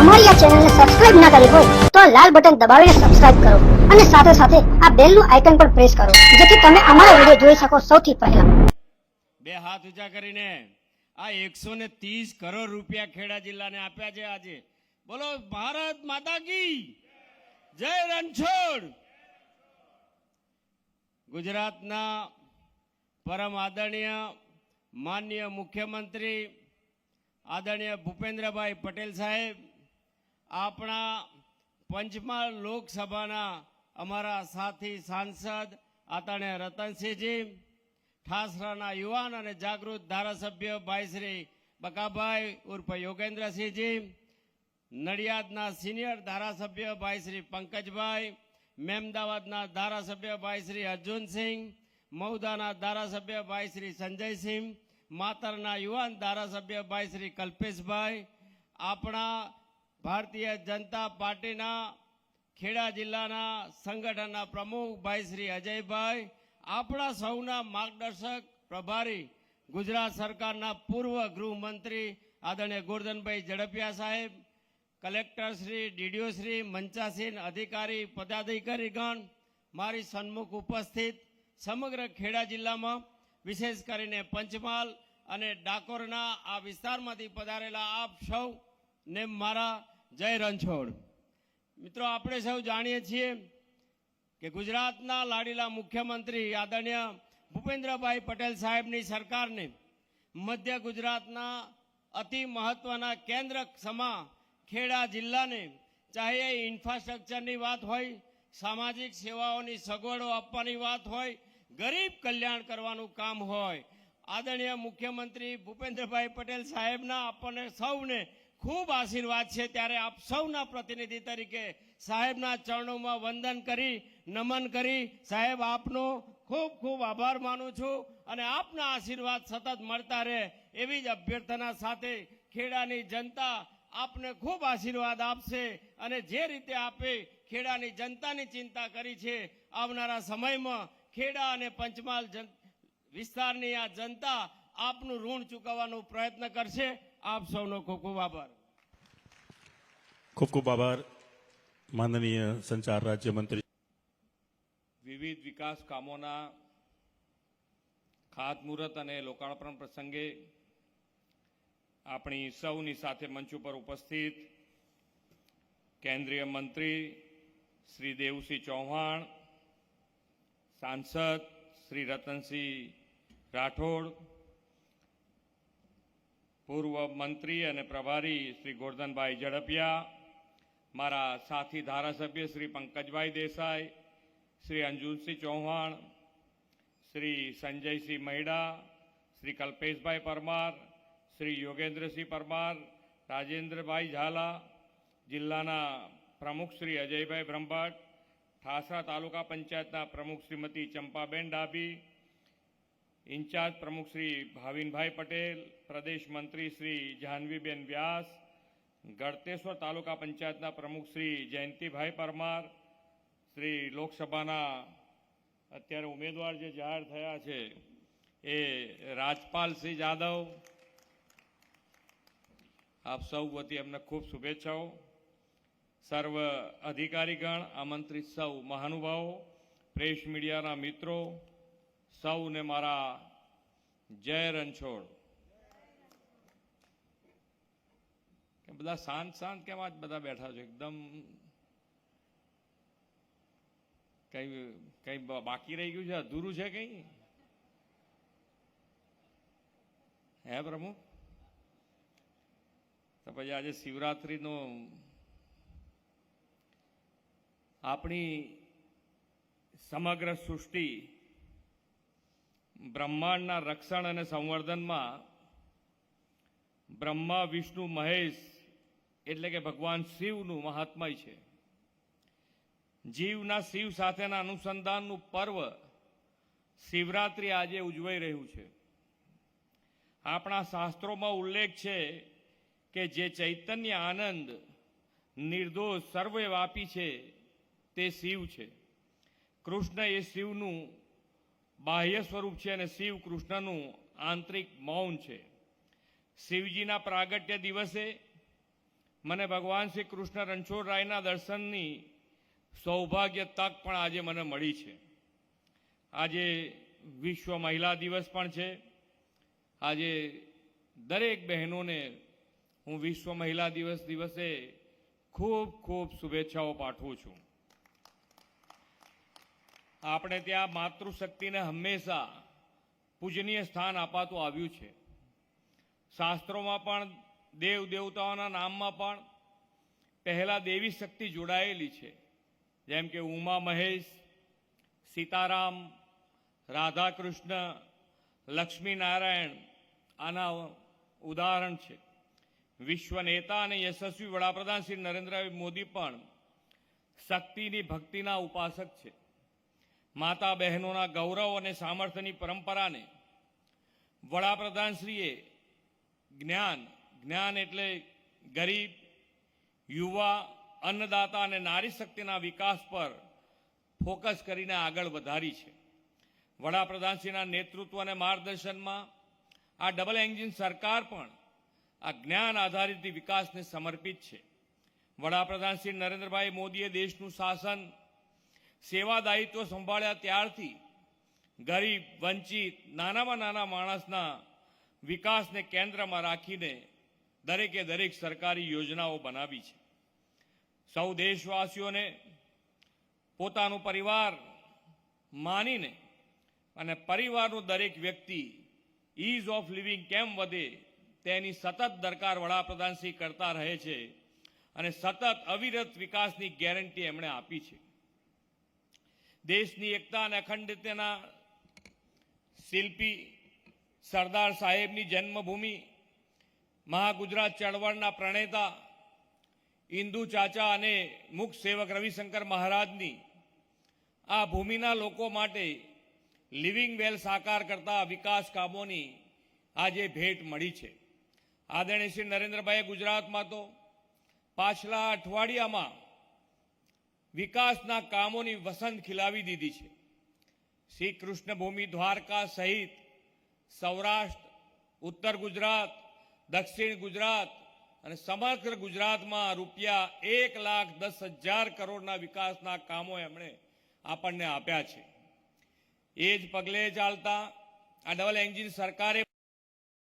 અમારી આ ચેનલને સબસ્ક્રાઇબ ના કરી હોય તો આ લાલ બટન દબાવીને સબસ્ક્રાઇબ કરો અને સાથે સાથે આ બેલનું આઇકન પણ પ્રેસ કરો, જેથી તમે અમારા વીડિયો જોઈ શકો સૌથી પહેલા. બે હાથ ઊંચા કરીને આ એકસો ને ત્રીસ કરોડ રૂપિયા ખેડા જિલ્લાને આપ્યા છે આજે. બોલો, ભારત માતા કી જય રણછોડ. ગુજરાતના પરમ આદરણીય, માનનીય મુખ્યમંત્રી આદરણીય ભૂપેન્દ્રભાઈ પટેલ સાહેબ આપણા પંચમહાલ લોકસભાના અમારા સાથી સાંસદ આતાણે રતનસિંહજી, ઠાસરાના યુવાન અને જાગૃત ધારાસભ્ય ભાઈ શ્રી બકાભાઈ ઉર્ફ યોગેન્દ્રસિંહજી, નડિયાદના સિનિયર ધારાસભ્ય ભાઈ શ્રી પંકજભાઈ, મેમદાવાદના ધારાસભ્ય ભાઈ શ્રી અર્જુનસિંહ મૌદાના ધારાસભ્ય ભાઈ શ્રી સંજયસિંહ, માતરના યુવાન ધારાસભ્ય ભાઈ શ્રી કલ્પેશભાઈ, આપણા ભારતીય જનતા પાર્ટીના ખેડા જિલ્લાના સંગઠનના પ્રમુખ ભાઈ શ્રી અજયભાઈ, આપણા સૌના માર્ગદર્શક પ્રભારી ગુજરાત સરકારના પૂર્વ ગૃહમંત્રી આદરણીય ગોરધનભાઈ ઝડપિયા સાહેબ, કલેક્ટર શ્રી, ડીડીઓ શ્રી, મંચાસીન અધિકારી પદાધિકારીગણ મારી સન્મુખ ઉપસ્થિત, સમગ્ર ખેડા જિલ્લામાં વિશેષ કરીને પંચમહાલ અને ડાકોરના આ વિસ્તારમાંથી પધારેલા આપ સૌ ને મારા જય રણછોડ. મિત્રો, આપણે સૌ જાણીએ છીએ કે ગુજરાતના લાડીલા મુખ્યમંત્રી આદરણીય ભૂપેન્દ્રભાઈ પટેલ સાહેબની સરકારને મધ્ય ગુજરાતના અતિ મહત્વના કેન્દ્ર સમા ખેડા જિલ્લાને ચાહે એ ઇન્ફ્રાસ્ટ્રક્ચરની વાત હોય, સામાજિક સેવાઓની સગવડો આપવાની વાત હોય, ગરીબ કલ્યાણ કરવાનું કામ હોય. આદરણીય મુખ્યમંત્રી ભૂપેન્દ્રભાઈ પટેલ સાહેબના આપણને સૌને ખૂબ આશીર્વાદ છે. ત્યારે આપ સૌના પ્રતિનિધિ તરીકે સાહેબના ચરણોમાં વંદન કરી, નમન કરી. સાહેબ, આપનો ખૂબ ખૂબ આભાર માનું છું અને આપના આશીર્વાદ સતત મળતા રહે એવી જ અભ્યર્થના સાથે ખેડાની જનતા આપને ખૂબ આશીર્વાદ આપશે અને જે રીતે આપે ખેડાની જનતાની ચિંતા કરી છે, આવનારા સમયમાં ખેડા અને પંચમહાલ વિસ્તારની આ જનતા આપનું ઋણ ચૂકવવાનો પ્રયત્ન કરશે. આપ સૌનો ખૂબ ખૂબ આભાર. ખૂબ ખૂબ આભાર. માનનીય સંચાર રાજ્યમંત્રી વિવિધ વિકાસ કામોના ખાતમુહૂર્ત અને લોકાર્પણ પ્રસંગે આપણી સૌની સાથે મંચ ઉપર ઉપસ્થિત કેન્દ્રીય મંત્રી શ્રી દેવસિંહ ચૌહાણ સાંસદ શ્રી રતનસિંહ રાઠોડ પૂર્વ મંત્રી અને પ્રભારી શ્રી ગોરધનભાઈ ઝડપિયા, મારા સાથી ધારાસભ્ય શ્રી પંકજભાઈ દેસાઈ, શ્રી અંજુનસિંહ ચૌહાણ, શ્રી સંજયસિંહ મહેડા શ્રી કલ્પેશભાઈ પરમાર, શ્રી યોગેન્દ્રસિંહ પરમાર, રાજેન્દ્રભાઈ ઝાલા, જિલ્લાના પ્રમુખ શ્રી અજયભાઈ બ્રહ્મભટ્ટ ઠાસરા તાલુકા પંચાયતના પ્રમુખ શ્રીમતી ચંપાબેન ડાબી ઇન્ચાર્જ પ્રમુખ શ્રી ભાવિનભાઈ પટેલ, પ્રદેશ મંત્રી શ્રી જાહ્નવીબેન વ્યાસ, ગળતેશ્વર તાલુકા પંચાયતના પ્રમુખ શ્રી જયંતિભાઈ પરમાર, શ્રી લોકસભાના અત્યારે ઉમેદવાર જે જાહેર થયા છે એ રાજપાલસિંહ જાદવ. આપ સૌ વતી એમને ખૂબ શુભેચ્છાઓ. સર્વ અધિકારીગણ, આમંત્રિત સૌ મહાનુભાવો, પ્રેસ મીડિયાના મિત્રો સૌને મારા જય રણછોડ. બધા શાંત શાંત કેમ આજ બધા બેઠા છો? એકદમ કઈ કઈ બાકી રહી ગયું છે? અધૂરું છે કઈ? હે પ્રમુખ તો પછી આજે શિવરાત્રિનો આપણી સમગ્ર સૃષ્ટિ બ્રહ્માંડના રક્ષણ અને સંવર્ધનમાં બ્રહ્મા, વિષ્ણુ, મહેશ એટલે કે ભગવાન શિવનું મહાત્મય છે. જીવના શિવ સાથેના અનુસંધાનનું પર્વ શિવરાત્રિ આજે ઉજવાઈ રહ્યું છે. આપણા શાસ્ત્રોમાં ઉલ્લેખ છે કે જે ચૈતન્ય આનંદ નિર્દોષ સર્વવ્યાપી છે તે શિવ છે. કૃષ્ણ એ શિવનું બાહ્ય સ્વરૂપ છે અને શિવ કૃષ્ણનું આંતરિક મૌન છે. શિવજીના પ્રાગટ્ય દિવસે મને ભગવાન શ્રી કૃષ્ણ રણછોડરાયના દર્શનની સૌભાગ્ય તક પણ આજે મને મળી છે. આજે વિશ્વ મહિલા દિવસ પણ છે. આજે દરેક બહેનોને હું વિશ્વ મહિલા દિવસ દિવસે ખૂબ ખૂબ શુભેચ્છાઓ પાઠવું છું. આપણે ત્યાં માતૃશક્તિને હંમેશા પૂજનીય સ્થાન અપાતું આવ્યું છે. શાસ્ત્રોમાં પણ, દેવ દેવતાઓના નામમાં પણ પહેલા દેવી શક્તિ જોડાયેલી છે. જેમ કે ઉમા મહેશ, સીતારામ, રાધાકૃષ્ણ, લક્ષ્મીનારાયણ લક્ષ્મી નારાયણ આના ઉદાહરણ છે. વિશ્વ નેતા અને યશસ્વી વડાપ્રધાન શ્રી નરેન્દ્ર મોદી પણ શક્તિની ભક્તિના ઉપાસક છે. માતા બહેનોના ગૌરવ અને સામર્થ્યની પરંપરાને વડાપ્રધાનશ્રીએ જ્ઞાન જ્ઞાન એટલે ગરીબ, યુવા, અન્નદાતા અને નારી શક્તિના વિકાસ પર ફોકસ કરીને આગળ વધારી છે. વડાપ્રધાનશ્રીના નેતૃત્વ અને માર્ગદર્શનમાં આ ડબલ એન્જિન સરકાર પણ આ જ્ઞાન આધારિત વિકાસને સમર્પિત છે. વડાપ્રધાન શ્રી નરેન્દ્રભાઈ મોદીએ દેશનું શાસન સેવા દાયિત્વ સંભાળ્યા ત્યારથી ગરીબ, વંચિત, નાનામાં નાના માણસના વિકાસને કેન્દ્રમાં રાખીને દરેકે દરેક સરકારી યોજનાઓ બનાવી છે. સૌ દેશવાસીઓને, પોતાનું પરિવાર માનીને અને પરિવારનું દરેક વ્યક્તિ ઇઝ ઓફ લિવિંગ કેમ વધે તેની સતત દરકાર વડાપ્રધાનશ્રી કરતા રહે છે અને સતત અવિરત વિકાસની ગેરંટી એમણે આપી છે. દેશની એકતા અને અખંડિતતાના શિલ્પી સરદાર સાહેબની જન્મભૂમિ, મહાગુજરાત ચળવળના પ્રણેતા ઇન્દુ ચાચા અને મુખ સેવક રવિશંકર મહારાજની આ ભૂમિના લોકો માટે લિવિંગ વેલ સાકાર કરતા વિકાસ કામોની આજે ભેટ મળી છે. આદરણીય શ્રી નરેન્દ્રભાઈએ ગુજરાતમાં તો પાછલા અઠવાડિયામાં વિકાસના કામોની વસંત ખીલાવી દીધી છે. શ્રી કૃષ્ણભૂમિ દ્વારકા સહિત સૌરાષ્ટ્ર, ઉત્તર ગુજરાત, દક્ષિણ ગુજરાત અને સમગ્ર ગુજરાતમાં રૂપિયા એક લાખ દસ હજાર કરોડના વિકાસના કામો એમણે આપણને આપ્યા છે. એ જ પગલે ચાલતા આ ડબલ એન્જિન સરકારે